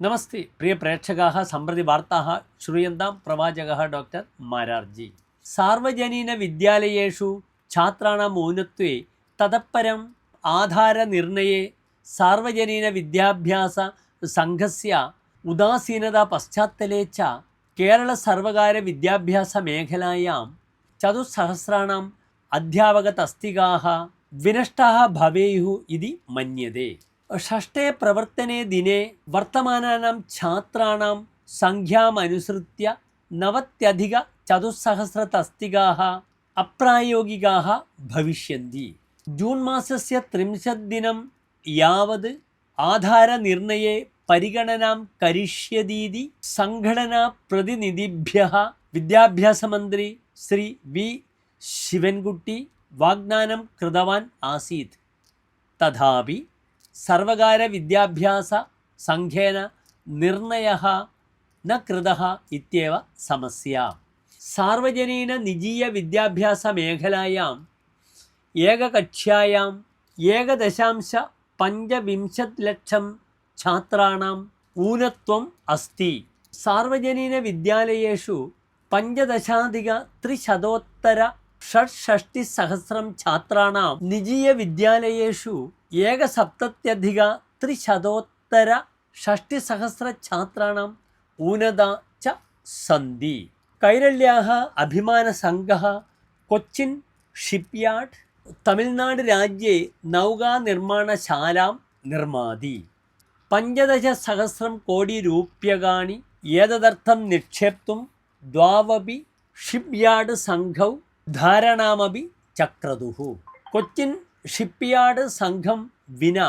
നമസ്തേ പ്രിയ പ്രേക്ഷക സമ്പ്രതി വാർത്താ ശ്രൂയന്താം പ്രവാചക ഡോക്ടർ മാരാർജി. സാർവജനീന വിദ്യാലയേഷു ഛാത്രാണ ഊനത്വേ തതപ്പരം ആധാരനിർണയെ സാർവജനീന വിദ്യാഭ്യാസ സംഘസ്യ ഉദാസീനത പശ്ചാത്തലേ ച കേരള സർവകാര വിദ്യാഭ്യാസ മേഖലയാം ചതുസഹസ്രാണാം അധ്യാപക തസ്തികാ വിനഷ്ട ഭവേയു ഇതി മന്യതേ. ഷഷ്ടേ പ്രവർത്തനെ ദിനെ വർത്തമാനാനാം ഛാത്രാണാം സംഖ്യാമനുസൃത്യ നവത്യധിക ചതുസ്സഹസ്രതസ്തികാः അപ്രായോഗികാः ഭവിഷ്യന്തി. ജൂൺ മാസസ്യ ത്രിംശത് ദിനം യാവത് ആധാരനിർണയെ പരിഗണനാം കരിഷ്യതീതി സംഘടനാ പ്രതിനിധിഭ്യ വിദ്യാഭ്യാസമന്ത്രി ശ്രീ വി ശിവൻകുട്ടി വാഗ്ദാനം കൃതവാൻ ആസീത്. തഥാപി സർവകാര വിദ്യാഭ്യാസ സംഖ്യേന നിർണയ ന കൃത ഇത്യവ സമസ്യ. സാർവജനീന നിജീയ വിദ്യാഭ്യാസ മേഖലയാം ഏകകക്ഷ്യായാം ഏകദശാംശ പഞ്ചവിംശത് ലക്ഷം ഛാത്രാണം ഊനത്വം അസ്തി. സാർവജനീന വിദ്യാലയേഷു പഞ്ചദശാധിക ത്രിശതോത്തര षट्षष्टिसहस्रं छात्राणां निजीयविद्यालयेषु एकसप्तत्यधिक त्रिशतोत्तर षष्टिसहस्रछात्राणाम् ऊनता च सन्ति कैरल्याः अभिमानसङ्घः कोच्चिन् शिप्यार्ड् तमिळ्नाडुराज्ये नौकानिर्माणशालां निर्माति पञ्चदशसहस्रं कोटिरूप्यकाणि एतदर्थं ധാരണാമപി ചക്രതുഹു കൊച്ചിൻ ഷിപ്പ്യാർഡ് സംഘം വിന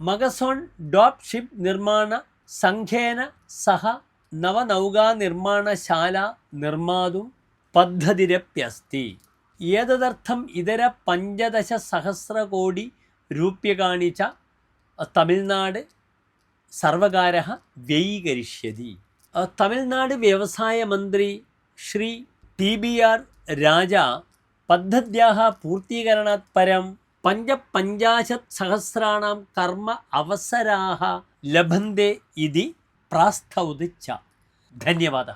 മഗസോൺ ഡോപ് ഷിപ്പ് നിർമ്മാണ സംഘേന സഹ നവനൗകാനിർമ്മാണശാല നിർമ്മാതും പദ്ധതിരപ്യസ്തി. ഏതദർത്ഥം ഇതര പഞ്ചദശ സഹസ്രകോടി രൂപ്യകാണി കാണിച്ച തമിഴ്നാട് സർവകാര വ്യയീകരിഷ്യതി. തമിഴ്നാട് വ്യവസായ മന്ത്രി Shri T B R Raja പദ്ധത്യാഹ പൂർത്തീകരണാത് പരം പഞ്ചപഞ്ചാശത് സഹസ്രാണാം കർമ്മ അവസരാഹ ലഭന്തേ ഇതി പ്രാസ്തൗതിച്ച ധന്യവാദ.